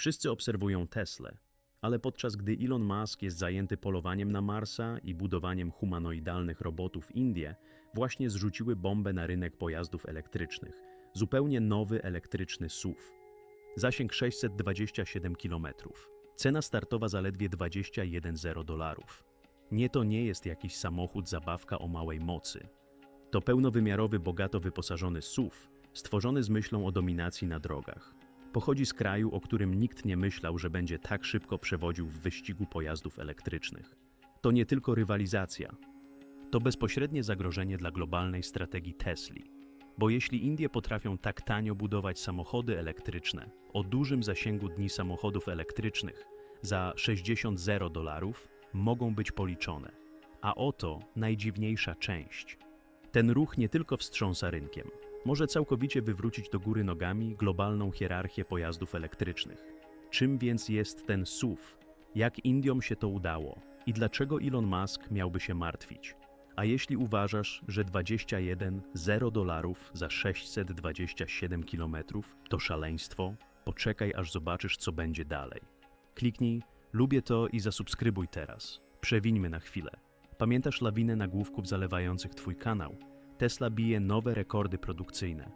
Wszyscy obserwują Teslę, ale podczas gdy Elon Musk jest zajęty polowaniem na Marsa i budowaniem humanoidalnych robotów Indie, właśnie zrzuciły bombę na rynek pojazdów elektrycznych. Zupełnie nowy elektryczny SUV. Zasięg 627 km. Cena startowa zaledwie 21,0 dolarów. Nie to nie jest jakiś samochód zabawka o małej mocy. To pełnowymiarowy, bogato wyposażony SUV, stworzony z myślą o dominacji na drogach. Pochodzi z kraju, o którym nikt nie myślał, że będzie tak szybko przewodził w wyścigu pojazdów elektrycznych. To nie tylko rywalizacja, to bezpośrednie zagrożenie dla globalnej strategii Tesli. Bo jeśli Indie potrafią tak tanio budować samochody elektryczne o dużym zasięgu dni samochodów elektrycznych za 60 zero dolarów, mogą być policzone. A oto najdziwniejsza część. Ten ruch nie tylko wstrząsa rynkiem, może całkowicie wywrócić do góry nogami globalną hierarchię pojazdów elektrycznych. Czym więc jest ten SUV? Jak Indiom się to udało? I dlaczego Elon Musk miałby się martwić? A jeśli uważasz, że 21 0 dolarów za 627 km to szaleństwo, poczekaj aż zobaczysz, co będzie dalej. Kliknij, lubię to i zasubskrybuj teraz. Przewińmy na chwilę. Pamiętasz lawinę nagłówków zalewających Twój kanał? Tesla bije nowe rekordy produkcyjne.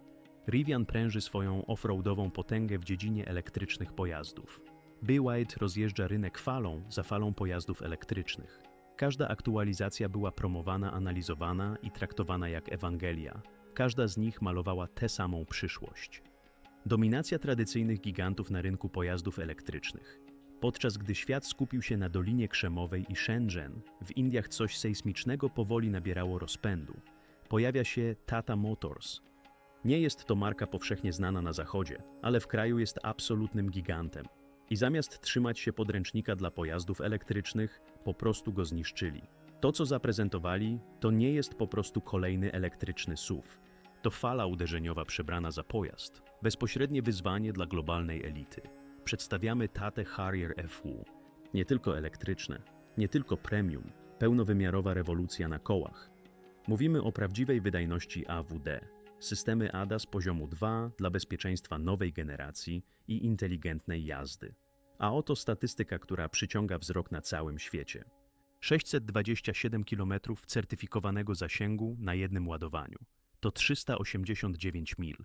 Rivian pręży swoją offroadową potęgę w dziedzinie elektrycznych pojazdów. BYD rozjeżdża rynek falą za falą pojazdów elektrycznych. Każda aktualizacja była promowana, analizowana i traktowana jak Ewangelia. Każda z nich malowała tę samą przyszłość. Dominacja tradycyjnych gigantów na rynku pojazdów elektrycznych. Podczas gdy świat skupił się na Dolinie Krzemowej i Shenzhen, w Indiach coś sejsmicznego powoli nabierało rozpędu. Pojawia się Tata Motors. Nie jest to marka powszechnie znana na zachodzie, ale w kraju jest absolutnym gigantem. I zamiast trzymać się podręcznika dla pojazdów elektrycznych, po prostu go zniszczyli. To, co zaprezentowali, to nie jest po prostu kolejny elektryczny SUV. To fala uderzeniowa przebrana za pojazd. Bezpośrednie wyzwanie dla globalnej elity. Przedstawiamy Tatę Harrier FU. Nie tylko elektryczne, nie tylko premium, pełnowymiarowa rewolucja na kołach. Mówimy o prawdziwej wydajności AWD. Systemy ADAS poziomu 2 dla bezpieczeństwa nowej generacji i inteligentnej jazdy. A oto statystyka, która przyciąga wzrok na całym świecie. 627 km certyfikowanego zasięgu na jednym ładowaniu. To 389 mil.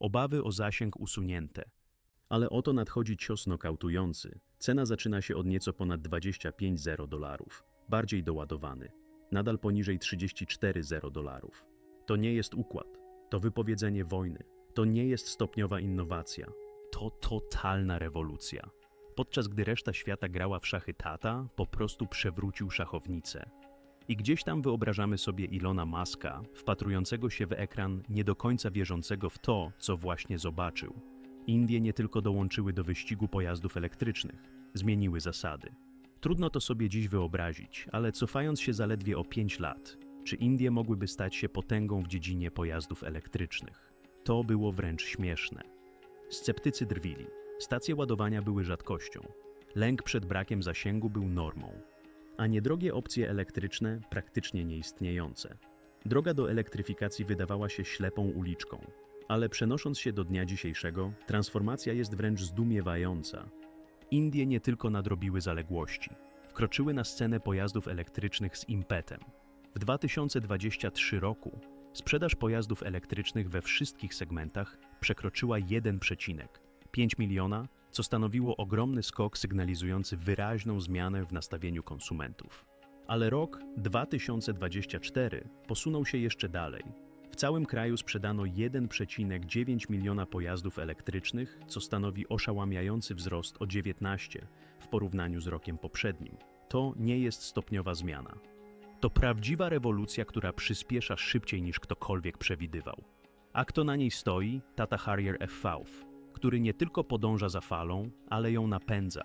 Obawy o zasięg usunięte. Ale oto nadchodzi cios nokautujący. Cena zaczyna się od nieco ponad 25,0 dolarów. Bardziej doładowany. Nadal poniżej 34,0 dolarów. To nie jest układ. To wypowiedzenie wojny. To nie jest stopniowa innowacja. To totalna rewolucja. Podczas gdy reszta świata grała w szachy tata, po prostu przewrócił szachownicę. I gdzieś tam wyobrażamy sobie Ilona Maska, wpatrującego się w ekran, nie do końca wierzącego w to, co właśnie zobaczył. Indie nie tylko dołączyły do wyścigu pojazdów elektrycznych, zmieniły zasady. Trudno to sobie dziś wyobrazić, ale cofając się zaledwie o 5 lat, czy Indie mogłyby stać się potęgą w dziedzinie pojazdów elektrycznych? To było wręcz śmieszne. Sceptycy drwili. Stacje ładowania były rzadkością. Lęk przed brakiem zasięgu był normą. A niedrogie opcje elektryczne praktycznie nieistniejące. Droga do elektryfikacji wydawała się ślepą uliczką. Ale przenosząc się do dnia dzisiejszego, transformacja jest wręcz zdumiewająca. Indie nie tylko nadrobiły zaległości. Wkroczyły na scenę pojazdów elektrycznych z impetem. W 2023 roku sprzedaż pojazdów elektrycznych we wszystkich segmentach przekroczyła 1,5 miliona, co stanowiło ogromny skok sygnalizujący wyraźną zmianę w nastawieniu konsumentów. Ale rok 2024 posunął się jeszcze dalej. Całym kraju sprzedano 1,9 miliona pojazdów elektrycznych, co stanowi oszałamiający wzrost o 19 w porównaniu z rokiem poprzednim. To nie jest stopniowa zmiana. To prawdziwa rewolucja, która przyspiesza szybciej niż ktokolwiek przewidywał. A kto na niej stoi? Tata Harrier FV, który nie tylko podąża za falą, ale ją napędza.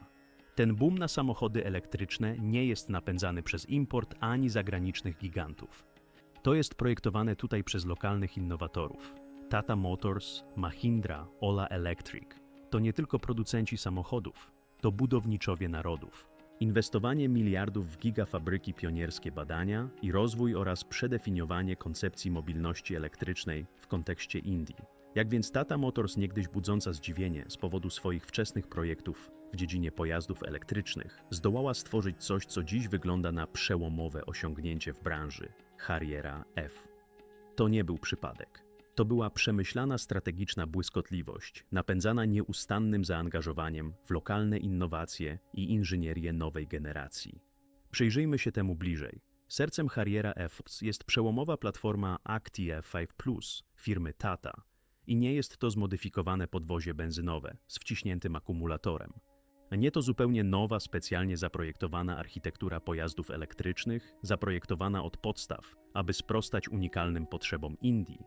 Ten boom na samochody elektryczne nie jest napędzany przez import ani zagranicznych gigantów. To jest projektowane tutaj przez lokalnych innowatorów. Tata Motors, Mahindra, Ola Electric to nie tylko producenci samochodów, to budowniczowie narodów. Inwestowanie miliardów w gigafabryki pionierskie badania i rozwój oraz przedefiniowanie koncepcji mobilności elektrycznej w kontekście Indii. Jak więc Tata Motors niegdyś budząca zdziwienie z powodu swoich wczesnych projektów w dziedzinie pojazdów elektrycznych, zdołała stworzyć coś, co dziś wygląda na przełomowe osiągnięcie w branży Harriera F. To nie był przypadek. To była przemyślana strategiczna błyskotliwość, napędzana nieustannym zaangażowaniem w lokalne innowacje i inżynierię nowej generacji. Przyjrzyjmy się temu bliżej. Sercem Harriera F jest przełomowa platforma Actia 5 Plus firmy Tata i nie jest to zmodyfikowane podwozie benzynowe z wciśniętym akumulatorem. Nie to zupełnie nowa, specjalnie zaprojektowana architektura pojazdów elektrycznych, zaprojektowana od podstaw, aby sprostać unikalnym potrzebom Indii.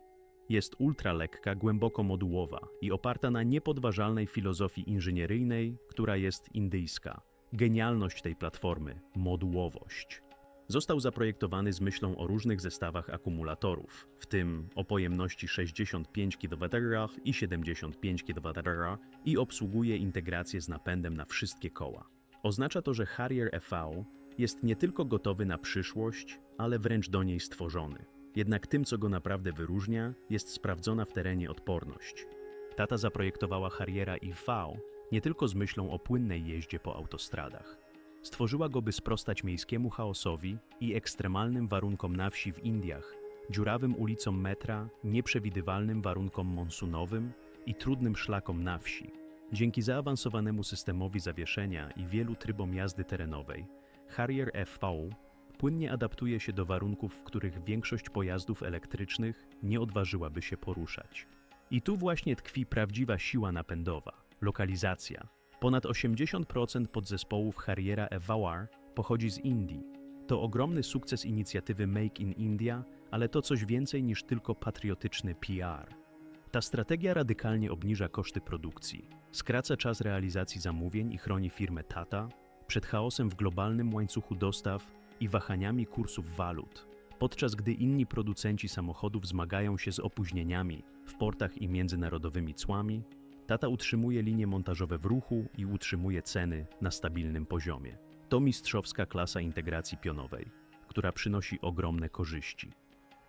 Jest ultralekka, głęboko modułowa i oparta na niepodważalnej filozofii inżynieryjnej, która jest indyjska. Genialność tej platformy modułowość. Został zaprojektowany z myślą o różnych zestawach akumulatorów, w tym o pojemności 65 kWh i 75 kWh i obsługuje integrację z napędem na wszystkie koła. Oznacza to, że Harrier EV jest nie tylko gotowy na przyszłość, ale wręcz do niej stworzony. Jednak tym, co go naprawdę wyróżnia, jest sprawdzona w terenie odporność. Tata zaprojektowała Harriera EV nie tylko z myślą o płynnej jeździe po autostradach. Stworzyła go, by sprostać miejskiemu chaosowi i ekstremalnym warunkom na wsi w Indiach, dziurawym ulicom metra, nieprzewidywalnym warunkom monsunowym i trudnym szlakom na wsi. Dzięki zaawansowanemu systemowi zawieszenia i wielu trybom jazdy terenowej, Harrier FV płynnie adaptuje się do warunków, w których większość pojazdów elektrycznych nie odważyłaby się poruszać. I tu właśnie tkwi prawdziwa siła napędowa lokalizacja. Ponad 80% podzespołów Harriera Evoar pochodzi z Indii. To ogromny sukces inicjatywy Make in India, ale to coś więcej niż tylko patriotyczny PR. Ta strategia radykalnie obniża koszty produkcji, skraca czas realizacji zamówień i chroni firmę Tata przed chaosem w globalnym łańcuchu dostaw i wahaniami kursów walut, podczas gdy inni producenci samochodów zmagają się z opóźnieniami w portach i międzynarodowymi cłami, Tata utrzymuje linie montażowe w ruchu i utrzymuje ceny na stabilnym poziomie. To mistrzowska klasa integracji pionowej, która przynosi ogromne korzyści.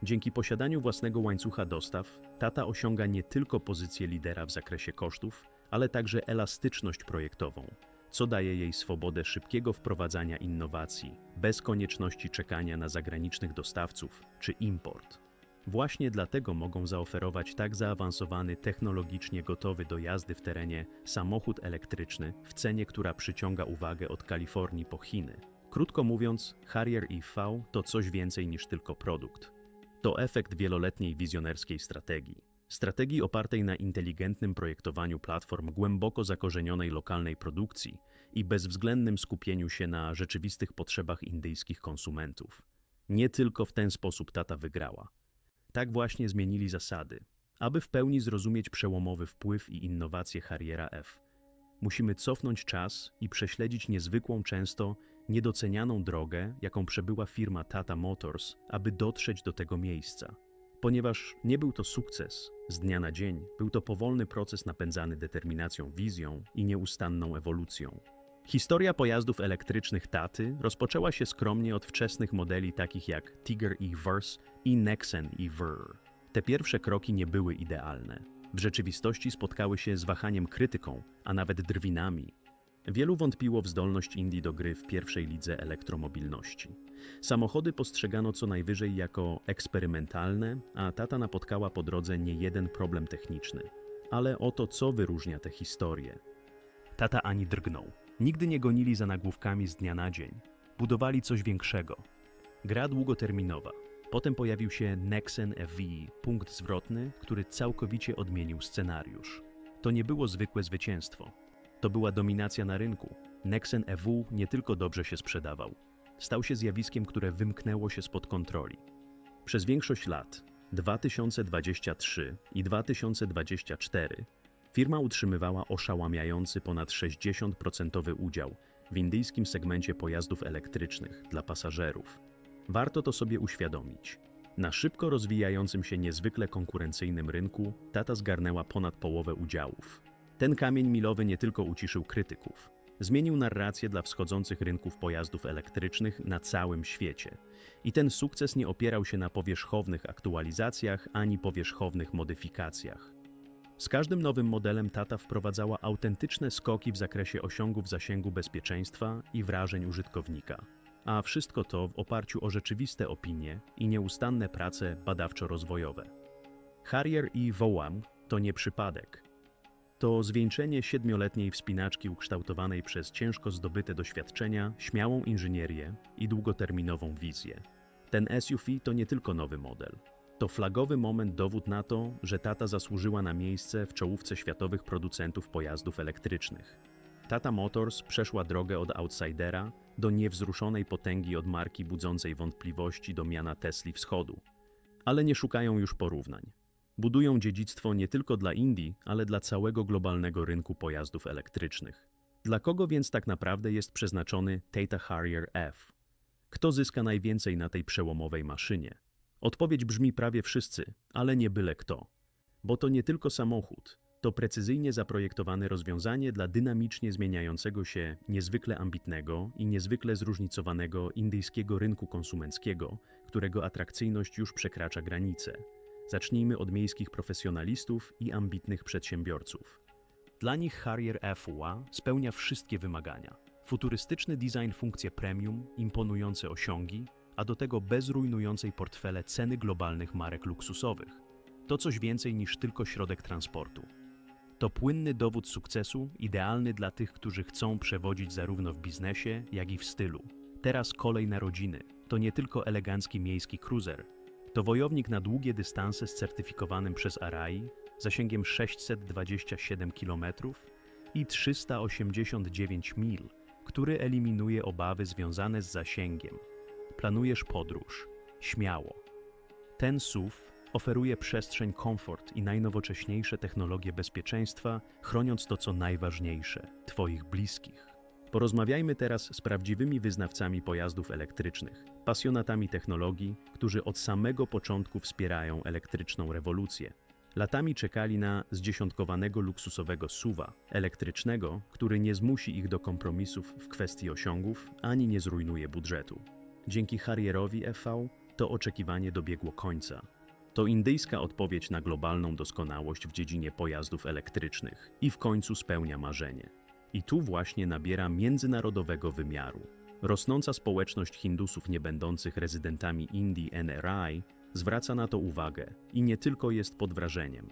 Dzięki posiadaniu własnego łańcucha dostaw, Tata osiąga nie tylko pozycję lidera w zakresie kosztów, ale także elastyczność projektową, co daje jej swobodę szybkiego wprowadzania innowacji, bez konieczności czekania na zagranicznych dostawców czy import. Właśnie dlatego mogą zaoferować tak zaawansowany, technologicznie gotowy do jazdy w terenie samochód elektryczny w cenie, która przyciąga uwagę od Kalifornii po Chiny. Krótko mówiąc, Harrier EV to coś więcej niż tylko produkt. To efekt wieloletniej wizjonerskiej strategii. Strategii opartej na inteligentnym projektowaniu platform głęboko zakorzenionej lokalnej produkcji i bezwzględnym skupieniu się na rzeczywistych potrzebach indyjskich konsumentów. Nie tylko w ten sposób tata wygrała. Tak właśnie zmienili zasady. Aby w pełni zrozumieć przełomowy wpływ i innowacje Harriera F, musimy cofnąć czas i prześledzić niezwykłą, często niedocenianą drogę, jaką przebyła firma Tata Motors, aby dotrzeć do tego miejsca. Ponieważ nie był to sukces z dnia na dzień, był to powolny proces napędzany determinacją, wizją i nieustanną ewolucją. Historia pojazdów elektrycznych Taty rozpoczęła się skromnie od wczesnych modeli takich jak Tiger e-Verse i Nexen e-Ver. Te pierwsze kroki nie były idealne. W rzeczywistości spotkały się z wahaniem krytyką, a nawet drwinami. Wielu wątpiło w zdolność Indii do gry w pierwszej lidze elektromobilności. Samochody postrzegano co najwyżej jako eksperymentalne, a tata napotkała po drodze nie jeden problem techniczny. Ale oto co wyróżnia tę historię. Tata ani drgnął. Nigdy nie gonili za nagłówkami z dnia na dzień. Budowali coś większego. Gra długoterminowa. Potem pojawił się Nexen FV, punkt zwrotny, który całkowicie odmienił scenariusz. To nie było zwykłe zwycięstwo. To była dominacja na rynku. Nexen EW nie tylko dobrze się sprzedawał. Stał się zjawiskiem, które wymknęło się spod kontroli. Przez większość lat 2023 i 2024 Firma utrzymywała oszałamiający ponad 60% udział w indyjskim segmencie pojazdów elektrycznych dla pasażerów. Warto to sobie uświadomić. Na szybko rozwijającym się niezwykle konkurencyjnym rynku Tata zgarnęła ponad połowę udziałów. Ten kamień milowy nie tylko uciszył krytyków, zmienił narrację dla wschodzących rynków pojazdów elektrycznych na całym świecie. I ten sukces nie opierał się na powierzchownych aktualizacjach ani powierzchownych modyfikacjach. Z każdym nowym modelem Tata wprowadzała autentyczne skoki w zakresie osiągów zasięgu bezpieczeństwa i wrażeń użytkownika. A wszystko to w oparciu o rzeczywiste opinie i nieustanne prace badawczo-rozwojowe. Harrier i Wołam to nie przypadek. To zwieńczenie siedmioletniej wspinaczki ukształtowanej przez ciężko zdobyte doświadczenia, śmiałą inżynierię i długoterminową wizję. Ten SUV to nie tylko nowy model. To flagowy moment dowód na to, że Tata zasłużyła na miejsce w czołówce światowych producentów pojazdów elektrycznych. Tata Motors przeszła drogę od outsidera do niewzruszonej potęgi od marki budzącej wątpliwości do miana Tesli Wschodu. Ale nie szukają już porównań. Budują dziedzictwo nie tylko dla Indii, ale dla całego globalnego rynku pojazdów elektrycznych. Dla kogo więc tak naprawdę jest przeznaczony Tata Harrier F? Kto zyska najwięcej na tej przełomowej maszynie? Odpowiedź brzmi prawie wszyscy, ale nie byle kto. Bo to nie tylko samochód, to precyzyjnie zaprojektowane rozwiązanie dla dynamicznie zmieniającego się, niezwykle ambitnego i niezwykle zróżnicowanego indyjskiego rynku konsumenckiego, którego atrakcyjność już przekracza granice. Zacznijmy od miejskich profesjonalistów i ambitnych przedsiębiorców. Dla nich Harrier FUA spełnia wszystkie wymagania. Futurystyczny design, funkcje premium, imponujące osiągi, a do tego bez rujnującej portfele ceny globalnych marek luksusowych. To coś więcej niż tylko środek transportu. To płynny dowód sukcesu, idealny dla tych, którzy chcą przewodzić zarówno w biznesie, jak i w stylu. Teraz kolej na rodziny. To nie tylko elegancki miejski cruiser. To wojownik na długie dystanse z certyfikowanym przez ARAI, zasięgiem 627 km i 389 mil, który eliminuje obawy związane z zasięgiem. Planujesz podróż. Śmiało. Ten SUV oferuje przestrzeń, komfort i najnowocześniejsze technologie bezpieczeństwa, chroniąc to, co najważniejsze Twoich bliskich. Porozmawiajmy teraz z prawdziwymi wyznawcami pojazdów elektrycznych, pasjonatami technologii, którzy od samego początku wspierają elektryczną rewolucję. Latami czekali na zdziesiątkowanego luksusowego suwa elektrycznego, który nie zmusi ich do kompromisów w kwestii osiągów ani nie zrujnuje budżetu. Dzięki Harrierowi FV to oczekiwanie dobiegło końca. To indyjska odpowiedź na globalną doskonałość w dziedzinie pojazdów elektrycznych i w końcu spełnia marzenie. I tu właśnie nabiera międzynarodowego wymiaru. Rosnąca społeczność Hindusów nie będących rezydentami Indii NRI zwraca na to uwagę i nie tylko jest pod wrażeniem.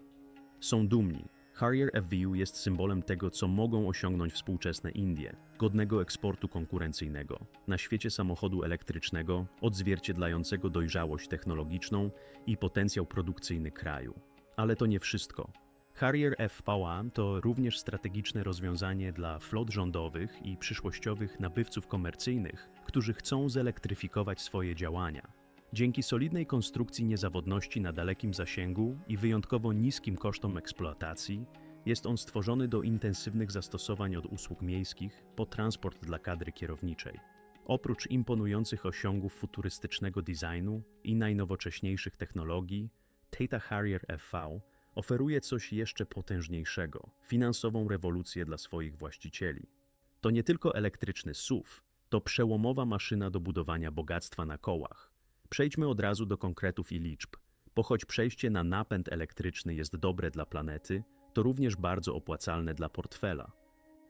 Są dumni. Harrier FVU jest symbolem tego, co mogą osiągnąć współczesne Indie, godnego eksportu konkurencyjnego, na świecie samochodu elektrycznego, odzwierciedlającego dojrzałość technologiczną i potencjał produkcyjny kraju. Ale to nie wszystko. Harrier FPA to również strategiczne rozwiązanie dla flot rządowych i przyszłościowych nabywców komercyjnych, którzy chcą zelektryfikować swoje działania. Dzięki solidnej konstrukcji niezawodności na dalekim zasięgu i wyjątkowo niskim kosztom eksploatacji, jest on stworzony do intensywnych zastosowań od usług miejskich po transport dla kadry kierowniczej. Oprócz imponujących osiągów futurystycznego designu i najnowocześniejszych technologii, Tata Harrier FV oferuje coś jeszcze potężniejszego finansową rewolucję dla swoich właścicieli. To nie tylko elektryczny SUV, to przełomowa maszyna do budowania bogactwa na kołach. Przejdźmy od razu do konkretów i liczb, bo choć przejście na napęd elektryczny jest dobre dla planety, to również bardzo opłacalne dla portfela.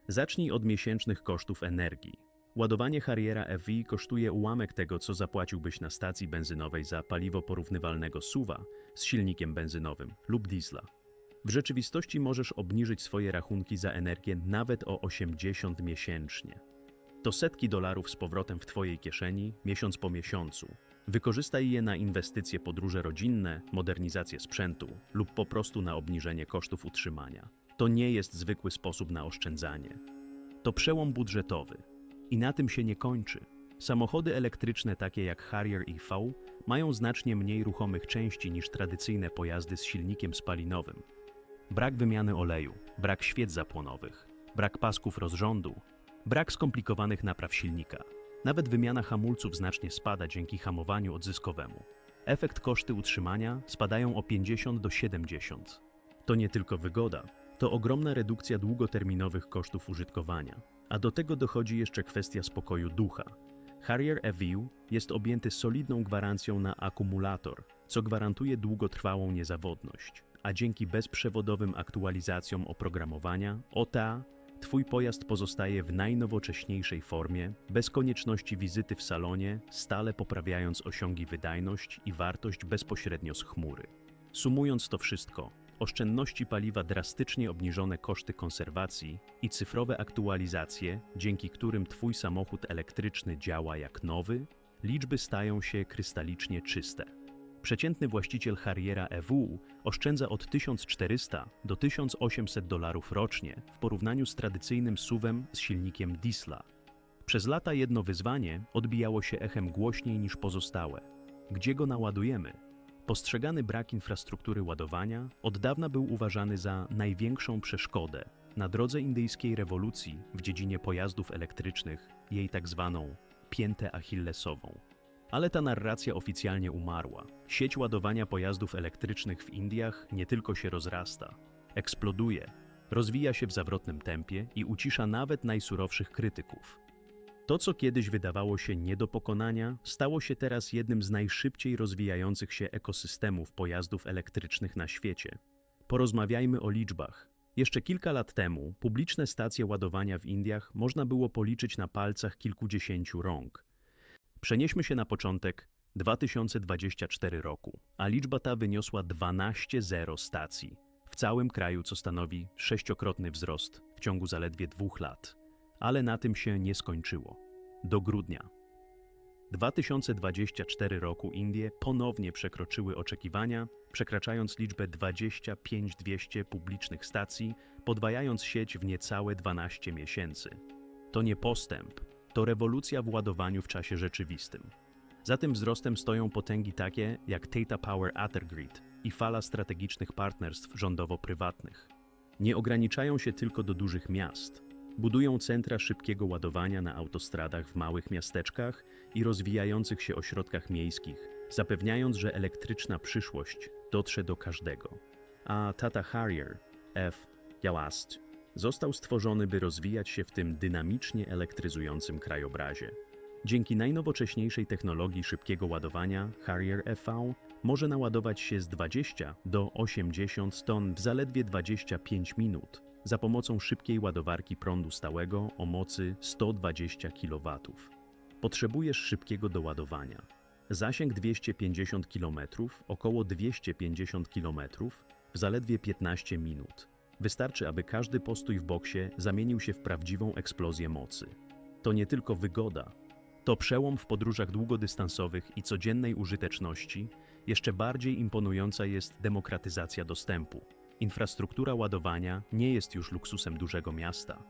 Zacznij od miesięcznych kosztów energii. Ładowanie Harriera FV kosztuje ułamek tego, co zapłaciłbyś na stacji benzynowej za paliwo porównywalnego SUVa z silnikiem benzynowym lub diesla. W rzeczywistości możesz obniżyć swoje rachunki za energię nawet o 80 miesięcznie. To setki dolarów z powrotem w Twojej kieszeni, miesiąc po miesiącu. Wykorzystaj je na inwestycje, podróże rodzinne, modernizację sprzętu lub po prostu na obniżenie kosztów utrzymania. To nie jest zwykły sposób na oszczędzanie. To przełom budżetowy. I na tym się nie kończy. Samochody elektryczne takie jak Harrier EV mają znacznie mniej ruchomych części niż tradycyjne pojazdy z silnikiem spalinowym. Brak wymiany oleju, brak świec zapłonowych, brak pasków rozrządu, brak skomplikowanych napraw silnika. Nawet wymiana hamulców znacznie spada dzięki hamowaniu odzyskowemu. Efekt koszty utrzymania spadają o 50 do 70. To nie tylko wygoda, to ogromna redukcja długoterminowych kosztów użytkowania. A do tego dochodzi jeszcze kwestia spokoju ducha. Harrier EVU jest objęty solidną gwarancją na akumulator, co gwarantuje długotrwałą niezawodność. a dzięki bezprzewodowym aktualizacjom oprogramowania OTA Twój pojazd pozostaje w najnowocześniejszej formie, bez konieczności wizyty w salonie, stale poprawiając osiągi wydajność i wartość bezpośrednio z chmury. Sumując to wszystko, oszczędności paliwa drastycznie obniżone koszty konserwacji i cyfrowe aktualizacje, dzięki którym Twój samochód elektryczny działa jak nowy, liczby stają się krystalicznie czyste. Przeciętny właściciel Harriera EW oszczędza od 1400 do 1800 dolarów rocznie w porównaniu z tradycyjnym suwem z silnikiem diesla. Przez lata jedno wyzwanie odbijało się echem głośniej niż pozostałe. Gdzie go naładujemy? Postrzegany brak infrastruktury ładowania od dawna był uważany za największą przeszkodę na drodze indyjskiej rewolucji w dziedzinie pojazdów elektrycznych, jej tak zwaną piętę achillesową. Ale ta narracja oficjalnie umarła. Sieć ładowania pojazdów elektrycznych w Indiach nie tylko się rozrasta, eksploduje, rozwija się w zawrotnym tempie i ucisza nawet najsurowszych krytyków. To, co kiedyś wydawało się nie do pokonania, stało się teraz jednym z najszybciej rozwijających się ekosystemów pojazdów elektrycznych na świecie. Porozmawiajmy o liczbach. Jeszcze kilka lat temu publiczne stacje ładowania w Indiach można było policzyć na palcach kilkudziesięciu rąk. Przenieśmy się na początek 2024 roku, a liczba ta wyniosła 12 zero stacji w całym kraju, co stanowi sześciokrotny wzrost w ciągu zaledwie dwóch lat. Ale na tym się nie skończyło. Do grudnia 2024 roku Indie ponownie przekroczyły oczekiwania, przekraczając liczbę 25 200 publicznych stacji, podwajając sieć w niecałe 12 miesięcy. To nie postęp, to rewolucja w ładowaniu w czasie rzeczywistym. Za tym wzrostem stoją potęgi takie jak Tata Power Attergrid i fala strategicznych partnerstw rządowo-prywatnych. Nie ograniczają się tylko do dużych miast. Budują centra szybkiego ładowania na autostradach w małych miasteczkach i rozwijających się ośrodkach miejskich, zapewniając, że elektryczna przyszłość dotrze do każdego. A Tata Harrier F. Yalast został stworzony, by rozwijać się w tym dynamicznie elektryzującym krajobrazie. Dzięki najnowocześniejszej technologii szybkiego ładowania Harrier EV może naładować się z 20 do 80 ton w zaledwie 25 minut za pomocą szybkiej ładowarki prądu stałego o mocy 120 kW. Potrzebujesz szybkiego doładowania. Zasięg 250 km, około 250 km w zaledwie 15 minut. Wystarczy, aby każdy postój w boksie zamienił się w prawdziwą eksplozję mocy. To nie tylko wygoda, to przełom w podróżach długodystansowych i codziennej użyteczności, jeszcze bardziej imponująca jest demokratyzacja dostępu. Infrastruktura ładowania nie jest już luksusem dużego miasta.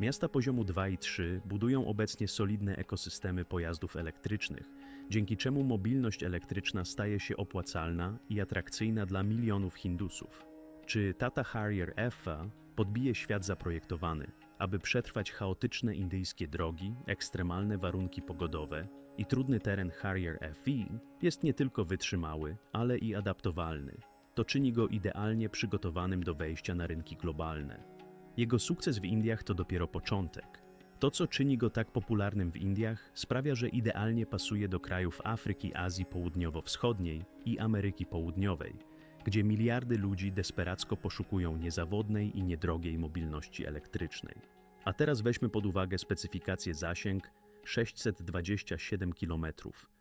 Miasta poziomu 2 i 3 budują obecnie solidne ekosystemy pojazdów elektrycznych, dzięki czemu mobilność elektryczna staje się opłacalna i atrakcyjna dla milionów Hindusów. Czy Tata Harrier EFA podbije świat zaprojektowany, aby przetrwać chaotyczne indyjskie drogi, ekstremalne warunki pogodowe i trudny teren Harrier FE jest nie tylko wytrzymały, ale i adaptowalny. To czyni go idealnie przygotowanym do wejścia na rynki globalne. Jego sukces w Indiach to dopiero początek. To, co czyni go tak popularnym w Indiach, sprawia, że idealnie pasuje do krajów Afryki, Azji Południowo-Wschodniej i Ameryki Południowej, gdzie miliardy ludzi desperacko poszukują niezawodnej i niedrogiej mobilności elektrycznej. A teraz weźmy pod uwagę specyfikację zasięg 627 km,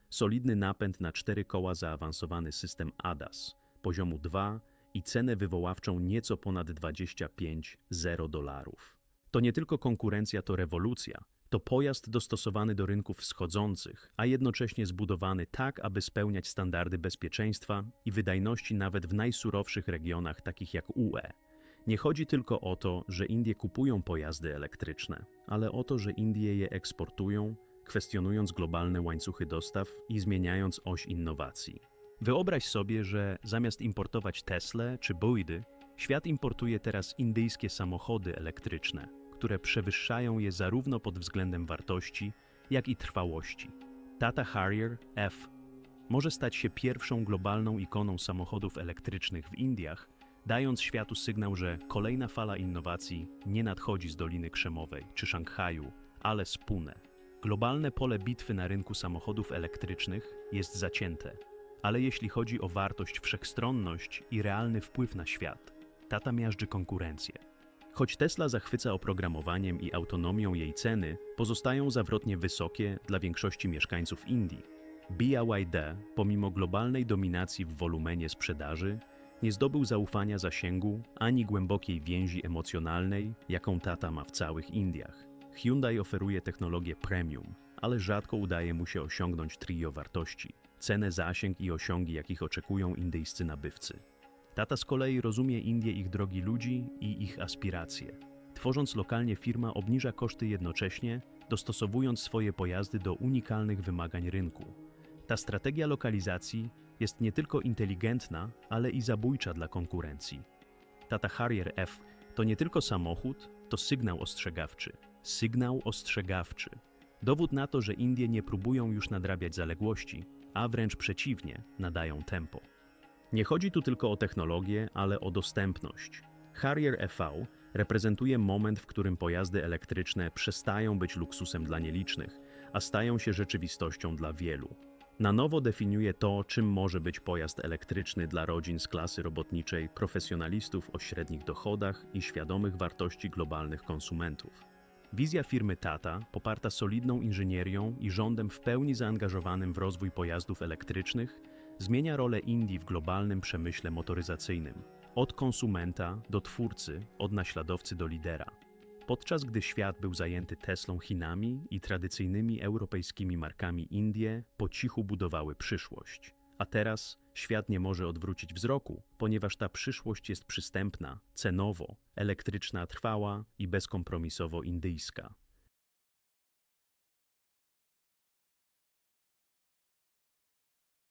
solidny napęd na cztery koła zaawansowany system ADAS, poziomu 2 i cenę wywoławczą nieco ponad 25 0 dolarów. To nie tylko konkurencja, to rewolucja. To pojazd dostosowany do rynków wschodzących, a jednocześnie zbudowany tak, aby spełniać standardy bezpieczeństwa i wydajności nawet w najsurowszych regionach, takich jak UE. Nie chodzi tylko o to, że Indie kupują pojazdy elektryczne, ale o to, że Indie je eksportują, kwestionując globalne łańcuchy dostaw i zmieniając oś innowacji. Wyobraź sobie, że zamiast importować Tesla czy Boidy, świat importuje teraz indyjskie samochody elektryczne, które przewyższają je zarówno pod względem wartości, jak i trwałości. Tata Harrier F może stać się pierwszą globalną ikoną samochodów elektrycznych w Indiach, dając światu sygnał, że kolejna fala innowacji nie nadchodzi z Doliny Krzemowej czy Szanghaju, ale z Pune. Globalne pole bitwy na rynku samochodów elektrycznych jest zacięte, ale jeśli chodzi o wartość, wszechstronność i realny wpływ na świat, Tata miażdży konkurencję. Choć Tesla zachwyca oprogramowaniem i autonomią jej ceny, pozostają zawrotnie wysokie dla większości mieszkańców Indii. BYD, pomimo globalnej dominacji w wolumenie sprzedaży, nie zdobył zaufania zasięgu ani głębokiej więzi emocjonalnej, jaką Tata ma w całych Indiach. Hyundai oferuje technologię premium, ale rzadko udaje mu się osiągnąć trio wartości cenę, zasięg i osiągi, jakich oczekują indyjscy nabywcy. Tata z kolei rozumie Indie ich drogi ludzi i ich aspiracje. Tworząc lokalnie firma obniża koszty jednocześnie, dostosowując swoje pojazdy do unikalnych wymagań rynku. Ta strategia lokalizacji jest nie tylko inteligentna, ale i zabójcza dla konkurencji. Tata Harrier F to nie tylko samochód, to sygnał ostrzegawczy. Sygnał ostrzegawczy. Dowód na to, że Indie nie próbują już nadrabiać zaległości, a wręcz przeciwnie, nadają tempo. Nie chodzi tu tylko o technologię, ale o dostępność. Harrier EV reprezentuje moment, w którym pojazdy elektryczne przestają być luksusem dla nielicznych, a stają się rzeczywistością dla wielu. Na nowo definiuje to, czym może być pojazd elektryczny dla rodzin z klasy robotniczej, profesjonalistów o średnich dochodach i świadomych wartości globalnych konsumentów. Wizja firmy Tata, poparta solidną inżynierią i rządem w pełni zaangażowanym w rozwój pojazdów elektrycznych, zmienia rolę Indii w globalnym przemyśle motoryzacyjnym. Od konsumenta do twórcy, od naśladowcy do lidera. Podczas gdy świat był zajęty Teslą Chinami i tradycyjnymi europejskimi markami Indie po cichu budowały przyszłość. A teraz świat nie może odwrócić wzroku, ponieważ ta przyszłość jest przystępna, cenowo, elektryczna, trwała i bezkompromisowo indyjska.